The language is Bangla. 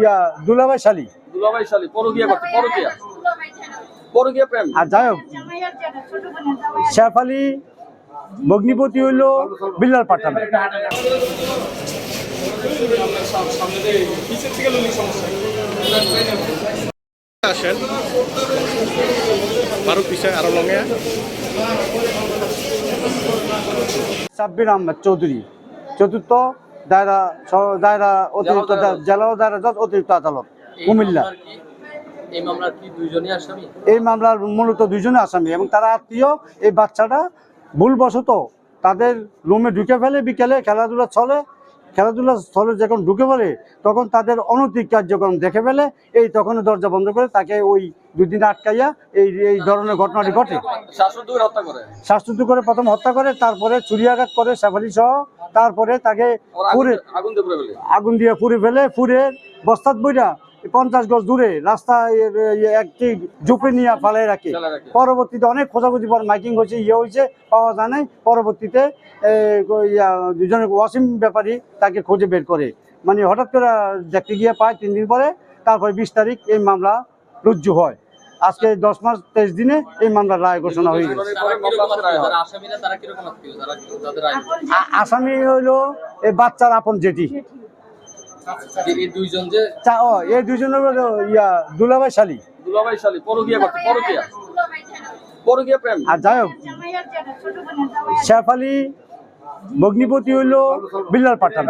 ইয়া দুলাভাই শালী। দুলাভাই শালী পরকিয়া করতে পরকিয়া। পরকিয়া প্রেম। আর যাই হোক শেফালি ভগ্নিপতি হইল বিল্লাল পাঠান। আসেন। পিছে আরও লঙে সাব্বির আহমেদ চৌধুরী। চতুর্থ দায়রা স- দায়রা অতিরিক্ত জেলা ও দায়রা জজ অতিরিক্ত আদালত কুমিল্লা। এই মামলার এই মূলত দুইজনে আসামি এবং তারা আত্মীয় এই বাচ্চাটা ভুলবশত তাদের রুমে ঢুকে ফেলে বিকেলে খেলাধুলা চলে খেলাধুলা স্থলে যখন ঢুকে পড়ে তখন তাদের অনৈতিক কার্যক্রম দেখে ফেলে এই তখন দরজা বন্ধ করে তাকে ওই দুদিন আটকাইয়া এই এই ধরনের ঘটনাটি ঘটে। শ্বাসরুদ্ধ করে? প্রথম হত্যা করে তারপরে চুরি আঘাত করে সাফারি সহ তারপরে তাকে আগুন পুরে আগুন দিয়ে পুড়ে ফেলে? পুরে বস্তাত বইটা পঞ্চাশ গজ দূরে রাস্তায় একটি ঝুপড়ি নিয়ে ফালাই রাখে। ফেলে রাখে। পরবর্তীতে অনেক খোঁজাখুঁজি পর মাইকিং হয়েছে ইয়ে হয়েছে পাওয়া যায় নাই। পরবর্তীতে এ, ইয়া, দুজনে ওয়াসিম ব্যাপারী তাকে খুঁজে বের করে। মানে হঠাৎ করে দেখতে গিয়ে পায় তিন দিন পরে তারপরে বিশ তারিখ এই মামলা রুজু হয়। আজকে দশ মাস তেইশ দিনে এই মামলার রায় ঘোষণা হয়ে গেছে। আসামি হইল এই বাচ্চার আপন জেঠি। যে এই দুইজন যে চা- ও এই দুজনের হলো ইয়া দুলাভাই শালী দুলাভাই শালী পরকিয়া করতে পরকিয়া। পরকিয়া প্রেম। আর যাই হোক শেফালি ভগ্নিপতি হইল বিল্লাল পাঠান।